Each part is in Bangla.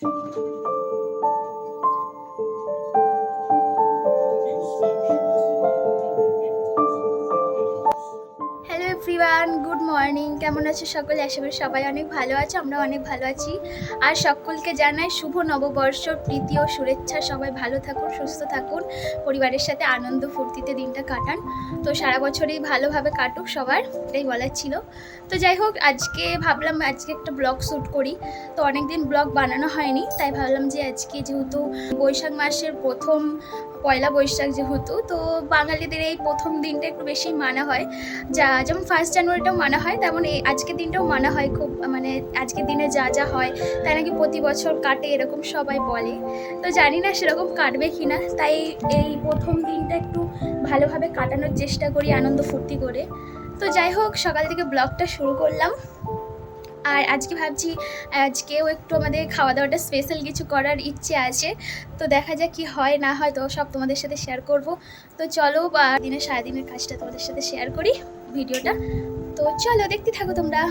Thank you. মর্নিং। কেমন আছো সকলে? আশা করি সবাই অনেক ভালো আছে আমরা অনেক ভালো আছি। আর সকলকে জানাই শুভ নববর্ষ, প্রীতি ও শুভেচ্ছা। সবাই ভালো থাকুন, সুস্থ থাকুন, পরিবারের সাথে আনন্দ ফুর্তিতে দিনটা কাটান। তো সারা বছরেই ভালোভাবে কাটুক সবার, এটাই বলার ছিল। তো যাই হোক, আজকে ভাবলাম, আজকে একটা ব্লগ শ্যুট করি। তো অনেক দিন ব্লগ বানানো হয়নি, তাই ভাবলাম যে আজকে যেহেতু বৈশাখ মাসের প্রথম পয়লা বৈশাখ যেহেতু, তো বাঙালিদের এই প্রথম দিনটা একটু বেশি মানা হয়। যা, যেমন ফার্স্ট জানুয়ারিটাও মানা হয়, তেমন এই আজকের দিনটাও মানা হয় খুব মানে আজকের দিনে যা যা হয়, তাই নাকি প্রতি বছর কাটে, এরকম সবাই বলে। তো জানি না সেরকম কাটবে কি না, তাই এই প্রথম দিনটা একটু ভালোভাবে কাটানোর চেষ্টা করি, আনন্দ ফুর্তি করে। তো যাই হোক, সকাল থেকে ব্লগটা শুরু করলাম। আর আজকে ভাবছি, আজকেও একটু আমাদের খাওয়া দাওয়াটা স্পেশাল কিছু করার ইচ্ছে আছে। তো দেখা যাক কি হয়, না হয় তো সব তোমাদের সাথে শেয়ার করব। তো চলো, বা দিনের, সারাদিনের কাজটা তোমাদের সাথে শেয়ার করি ভিডিওটা। তো চলো, দেখতে থাকো তোমরা।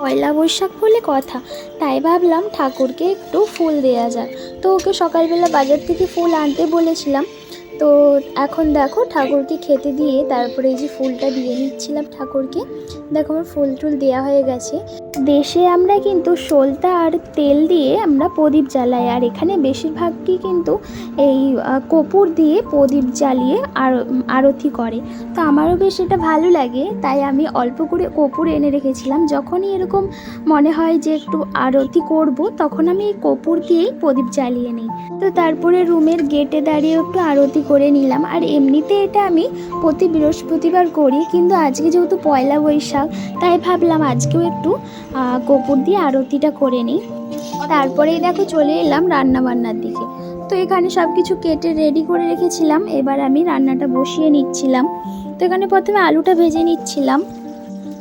পয়লা বৈশাখ বলে কথা, তাই ভাবলাম ঠাকুরকে একটু ফুল দেওয়া যাক। তো ওকে সকালবেলা বাজার থেকে ফুল আনতে বলেছিলাম। তো এখন দেখো ঠাকুরকে খেতে দিয়ে তারপরে এই যে ফুলটা দিয়ে নিচ্ছিলাম ঠাকুরকে। দেখো আমার ফুল টুল দেওয়া হয়ে গেছে। দেশে আমরা কিন্তু সলতা আর তেল দিয়ে আমরা প্রদীপ জ্বালাই, আর এখানে বেশিরভাগই কিন্তু এই কপুর দিয়ে প্রদীপ জ্বালিয়ে আর আরতি করে। তো আমারও বেশ এটা ভালো লাগে, তাই আমি অল্প করে কপুর এনে রেখেছিলাম। যখনই এরকম মনে হয় যে একটু আরতি করব, তখন আমি এই কপুর দিয়েই প্রদীপ জ্বালিয়ে নিই। তো তারপরে রুমের গেটে দাঁড়িয়ে একটু আরতি করে নিলাম। আর এমনিতে এটা আমি প্রতি বৃহস্পতিবার করি, কিন্তু আজকে যেহেতু পয়লা বৈশাখ, তাই ভাবলাম আজকেও একটু কপুর দিয়ে আরতিটা করে নিই। তারপরেই দেখো চলে এলাম রান্নাবান্নার দিকে। তো এখানে সব কিছু কেটে রেডি করে রেখেছিলাম। এবার আমি রান্নাটা বসিয়ে নিচ্ছিলাম। তো এখানে প্রথমে আলুটা ভেজে নিচ্ছিলাম।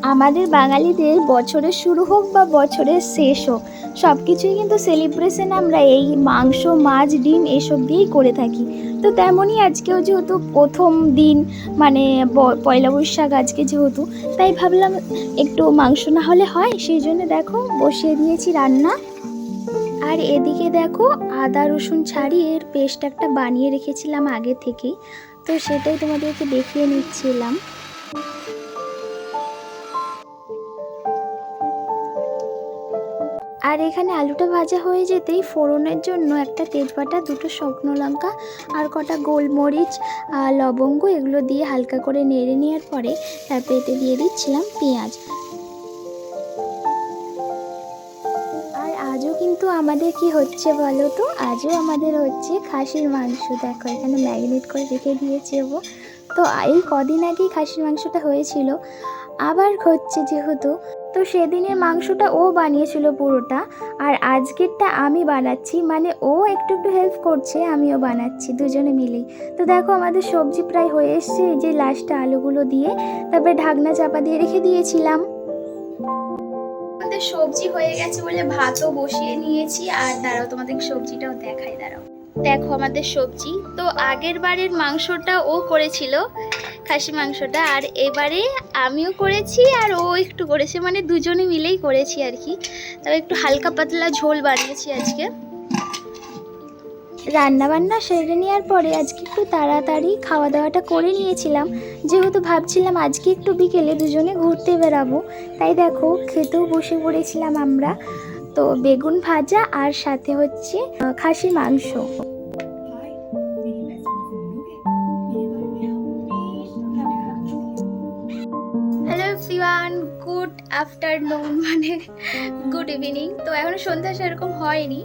আমাদের বাঙালিদের বছরের শুরু হোক বা বছরের শেষ হোক সব কিছুই কিন্তু সেলিব্রেশন আমরা এই মাংস, মাছ, ডিম এসব দিয়েই করে থাকি। তো তেমনই আজকেও যেহেতু প্রথম দিন মানে পয়লা বৈশাখ আজকে যেহেতু, তাই ভাবলাম একটু মাংস না হলে হয়, সেই জন্য দেখো বসিয়ে দিয়েছি রান্না। আর এদিকে দেখো আদা, রসুন ছাড়িয়ে এর পেস্ট একটা বানিয়ে রেখেছিলাম আগে থেকেই। তো সেটাই তোমাদেরকে দেখিয়ে নিচ্ছিলাম। আর এখানে আলুটা ভাজা হয়ে যেতেই ফোড়নের জন্য একটা তেজপাতা, দুটো শুকনো লঙ্কা আর কটা গোলমরিচ লবঙ্গ এগুলো দিয়ে হালকা করে নেড়ে নেওয়ার পরে তারপরে এতে দিয়ে দিচ্ছিলাম পেঁয়াজ। আর আজও কিন্তু আমাদের কি হচ্ছে বলো তো? আজও আমাদের হচ্ছে খাসির মাংস। দেখো এখানে ম্যারিনেট করে রেখে দিয়েছে তো এই কদিন আগেই খাসির মাংসটা হয়েছিল। আবার হচ্ছে যেহেতু। তো সেদিনের মাংসটা ও বানিয়েছিল পুরোটা, আর আজকেরটা আমি বানাচ্ছি মানে ও একটু একটু হেল্প করছে, আমিও বানাচ্ছি, দুজনে মিলেই। তো দেখো আমাদের সবজি প্রায় হয়ে এসছে, এই যে লাস্টে আলুগুলো দিয়ে, তারপরে ঢাকনা চাপা দিয়ে রেখে দিয়েছিলাম। আমাদের সবজি হয়ে গেছে বলে ভাতও বসিয়ে নিয়েছি, আর দাঁড়াও তোমাদের সবজিটাও দেখাই, দাঁড়াও। দেখো আমাদের সবজি, তো আগের বারের মাংসটা ও করেছিল খাসি মাংসটা আর এবারে আমিও করেছি আর ও একটু করেছে মানে দুজনে মিলেই করেছি আর কি। তবে একটু হালকা পাতলা ঝোল বানিয়েছি আজকে। রান্না বান্না সেরে নেওয়ার পরে আজকে একটু তাড়াতাড়ি খাওয়া দাওয়াটা করে নিয়েছিলাম। যেহেতু ভাবছিলাম আজকে একটু বিকেলে দুজনে ঘুরতে বেরাবো তাই দেখো খেতেও বসে পড়েছিলাম আমরা। তো বেগুন ভাজা আর সাথে হচ্ছে আহ, খাসি মাংস। আফটারনুন মানে গুড ইভিনিং তো এখন সন্ধ্যা সেরকম হয়নি।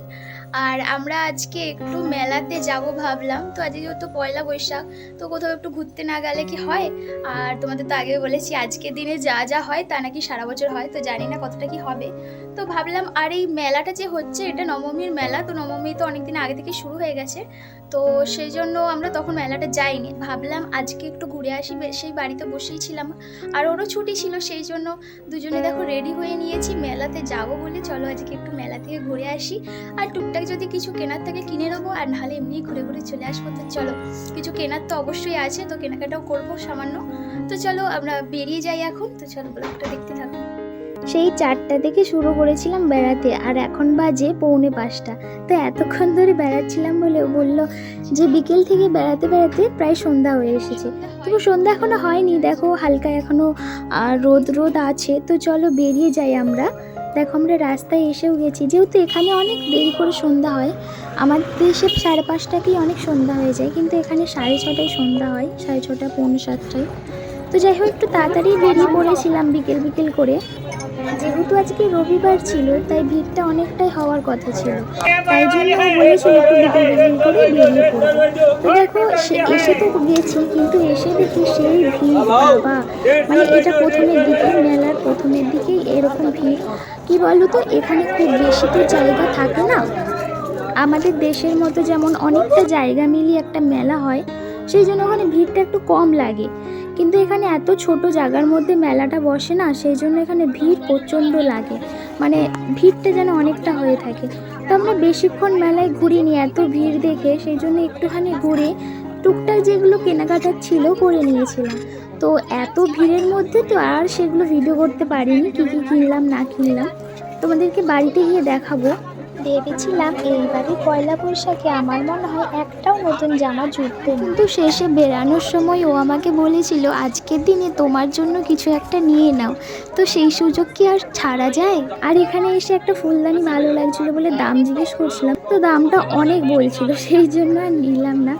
আর আমরা আজকে একটু মেলাতে যাব ভাবলাম। তো আজকে যেহেতু পয়লা বৈশাখ, তো কোথাও একটু ঘুরতে না গেলে কি হয়? আর তোমাদের তো আগে বলেছি আজকের দিনে যা যা হয় তা নাকি সারা বছর হয়, তো জানি না কতটা কি হবে। তো ভাবলাম, আর এই মেলাটা যে হচ্ছে, এটা নবমীর মেলা, তো নবমী তো অনেকদিন আগে থেকে শুরু হয়ে গেছে। তো সেই জন্য আমরা তখন মেলাটা যাইনি। ভাবলাম আজকে একটু ঘুরে আসি সেই বাড়িতে বসেই ছিলাম। আর ওরও ছুটি ছিল, সেই জন্য দুজনে দেখো রেডি হয়ে নিয়েছি, মেলাতে যাব বলে। চলো আজকে একটু মেলা থেকে ঘুরে আসি। আর টুকটাক যদি কিছু কেনার থাকে কিনে নেব আর নাহলে এমনি ঘুরে ঘুরে চলে আসব তো চলো। কিছু কেনার তো অবশ্যই আছে তো কেনাকাটাও করব সামান্য। তো চলো আমরা বেরিয়ে যাই এখন তো চলো ব্লগটা দেখতে থাকো। সেই চারটা থেকে শুরু করেছিলাম বেড়াতে আর এখন বাজে পৌনে পাঁচটা। তো এতক্ষণ ধরে বেড়াচ্ছিলাম বলে বলল যে বিকেল থেকে বেড়াতে বেড়াতে প্রায় সন্ধ্যা হয়ে এসেছে। তবু সন্ধ্যা এখনও হয়নি দেখো হালকা এখনও আহ, রোদ রোদ আছে তো চলো বেরিয়ে যাই আমরা। দেখো, আমরা রাস্তায় এসেও গেছি। যেহেতু এখানে অনেক দেরি করে সন্ধ্যা হয়, আমাদের দেশে সাড়ে পাঁচটাতেই অনেক সন্ধ্যা হয়ে যায়, কিন্তু এখানে সাড়ে ছটায় সন্ধ্যা হয়, সাড়ে ছটা, পৌনে সাতটায়। তো যাই হোক, একটু তাড়াতাড়ি বেরিয়ে পড়েছিলাম বিকেল বিকেল করে। যেহেতু আজকে রবিবার ছিল, তাই ভিড়টা অনেকটাই হওয়ার কথা ছিল। তাই জন্য বলেছিল একটু বিকেল বিকেল করে বেরিয়ে পড়ব। তো দেখো এসে তো গেছি, কিন্তু এসে দেখি সেই ভিড়, বাবা! মানে এটা প্রথমের দিকে, মেলার প্রথমের দিকেই এরকম ভিড়। কি বলো তো এখানে খুব বেশি তো জায়গা থাকে না। আমাদের দেশের মতো যেমন অনেকটা জায়গা মিলিয়ে একটা মেলা হয়, সেই জন্য ওখানে ভিড়টা একটু কম লাগে। কিন্তু এখানে এত ছোট জায়গার মধ্যে মেলাটা বসে না, সেই জন্য এখানে ভিড় প্রচণ্ড লাগে। মানে ভিড়টা যেন অনেকটা হয়ে থাকে। তো আমরা বেশিক্ষণ মেলায় ঘুরিনি, এত ভিড় দেখে, সেই জন্য একটুখানি ঘুরে টুকটাক যেগুলো কেনাকাটার ছিল করে নিয়েছিলাম। তো এত ভিড়ের মধ্যে তো আর সেগুলো ভিডিও করতে পারিনি, কী কী কিনলাম, না কিনলাম। তোমাদেরকে বাড়িতে গিয়ে দেখাবো। ভেবেছিলাম এইবারে পয়লা বৈশাখে আমার মনে হয় একটাও নতুন জামা জুটবে। কিন্তু শেষে বেরানোর সময় ও আমাকে বলেছিল, আজকের দিনে তোমার জন্য কিছু একটা নিয়ে নাও। তো সেই সুযোগ কি আর ছাড়া যায়? আর এখানে এসে একটা ফুলদানি ভালো লাগছিল বলে দাম জিজ্ঞেস করছিলাম। তো দামটা অনেক বলছিল, সেই জন্য আর নিলাম না।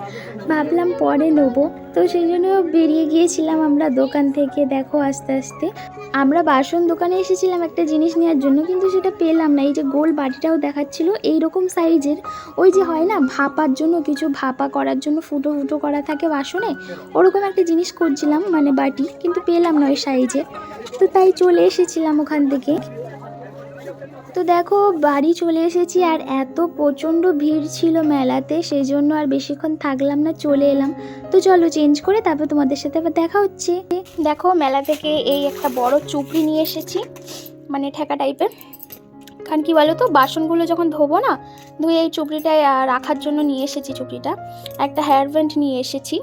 ভাবলাম পরে নেব। তো সেই জন্য বেরিয়ে গিয়েছিলাম আমরা দোকান থেকে, দেখো আস্তে আস্তে। আমরা বাসন দোকানে এসেছিলাম একটা জিনিস নেওয়ার জন্য, কিন্তু সেটা পেলাম না। এই যে গোল বাটিটাও দেখাচ্ছিল এই রকম সাইজের। ওই যে হয় না, ভাপার জন্য, কিছু ভাপা করার জন্য, ফুটো ফুটো করা থাকে বাসনে, ওরকম একটা জিনিস করছিলাম মানে বাটি, কিন্তু পেলাম না ওই সাইজে তো তাই চলে এসেছিলাম ওখান থেকে। তো দেখো, বাড়ি চলে এসেছি আর এত প্রচণ্ড ভিড় ছিল মেলাতে সেই জন্য আর বেশিক্ষণ থাকলাম না, চলে এলাম। তো চলো চেঞ্জ করে তারপর তোমাদের সাথে আবার দেখা হচ্ছে। দেখো, মেলা থেকে এই একটা বড় চুপড়ি নিয়ে এসেছি মানে ঠেকা টাইপের কারণ কি বলো তো বাসনগুলো যখন ধোবো না, ধুয়ে এই চুপড়িটায় রাখার জন্য নিয়ে এসেছি চুপড়িটা। একটা হেয়ার ব্যান্ড নিয়ে এসেছি।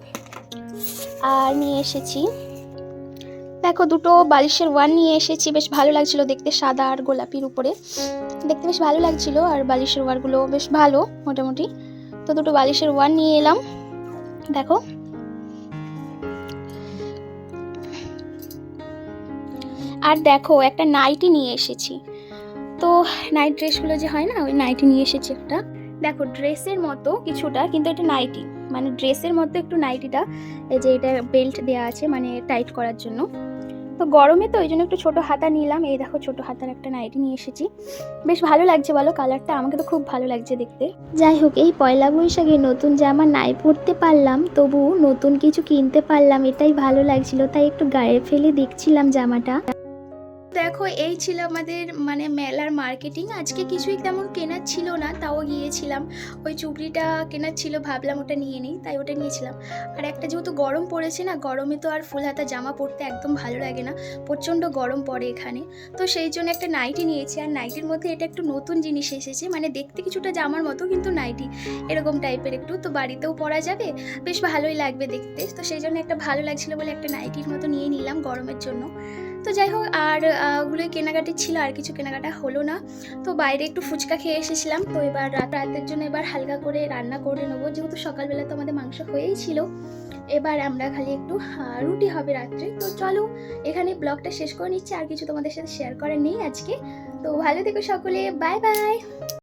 আর নিয়ে এসেছি দেখো দুটো বালিশের ওয়ান নিয়ে এসেছি, বেশ ভালো লাগছিল দেখতে সাদা আর গোলাপির উপরে। দেখতে বেশ ভালো লাগছিল আর বালিশের ওয়ারগুলো বেশ ভালো মোটামুটি। তো দুটো বালিশের ওয়ান নিয়ে এলাম, দেখো। আর দেখো, একটা নাইটি নিয়ে এসেছি। তো নাইট ড্রেসগুলো যে হয় না, ওই নাইটি নিয়ে এসেছি একটা। দেখো, ড্রেসের মতো কিছুটা, কিন্তু এটা নাইটি। মানে ড্রেসের মতো একটু নাইটিটা, এই যে এটা বেল্ট দেওয়া আছে মানে টাইট করার জন্য। তো গরমে তো ওই জন্য একটু ছোটো হাতা নিলাম। এই দেখো ছোটো হাতার একটা নাইটি নিয়ে এসেছি। বেশ ভালো লাগছে বলো কালারটা, আমাকে তো খুব ভালো লাগছে দেখতে। যাই হোক, এই পয়লা বৈশাখে নতুন জামা নাই পরতে পারলাম তবু নতুন কিছু কিনতে পারলাম, এটাই ভালো লাগছিল। তাই একটু গায়ে ফেলে দেখছিলাম জামাটা। দেখো, এই ছিল আমাদের মানে মেলার মার্কেটিং আজকে কিছুই তেমন কেনার ছিল না, তাও গিয়েছিলাম। ওই চুবড়িটা কেনার ছিল, ভাবলাম ওটা নিয়ে নিই, তাই ওটা নিয়েছিলাম। আর একটা যেহেতু গরম পড়েছে না, গরমে তো আর ফুল হাতা জামা পরতে একদম ভালো লাগে না, প্রচণ্ড গরম পড়ে এখানে। তো সেই জন্য একটা নাইটি নিয়েছি, আর নাইটির মধ্যে এটা একটু নতুন জিনিস এসেছে মানে দেখতে কিছুটা জামার মতো, কিন্তু নাইটি এরকম টাইপের একটু। তো বাড়িতেও পরা যাবে, বেশ ভালোই লাগবে দেখতে। তো সেই জন্য একটা ভালো লাগছিল বলে একটা নাইটির মতো নিয়ে নিলাম গরমের জন্য। তো যাই হোক, আর ওগুলো ওগুলোই কেনাকাটি ছিল, আর কিছু কেনাকাটা হলো না। তো বাইরে একটু ফুচকা খেয়ে এসেছিলাম। তো এবার রাত, রাতের জন্য এবার হালকা করে রান্না করে নেব। যেহেতু সকালবেলা তো আমাদের মাংস হয়েই ছিল। এবার আমরা খালি একটু রুটি হবে রাত্রে। তো চলো, এখানে ব্লগটা শেষ করে নিচ্ছি। আর কিছু তোমাদের সাথে শেয়ার করার নেই আজকে। তো ভালো থেকো সকলে। Bye bye.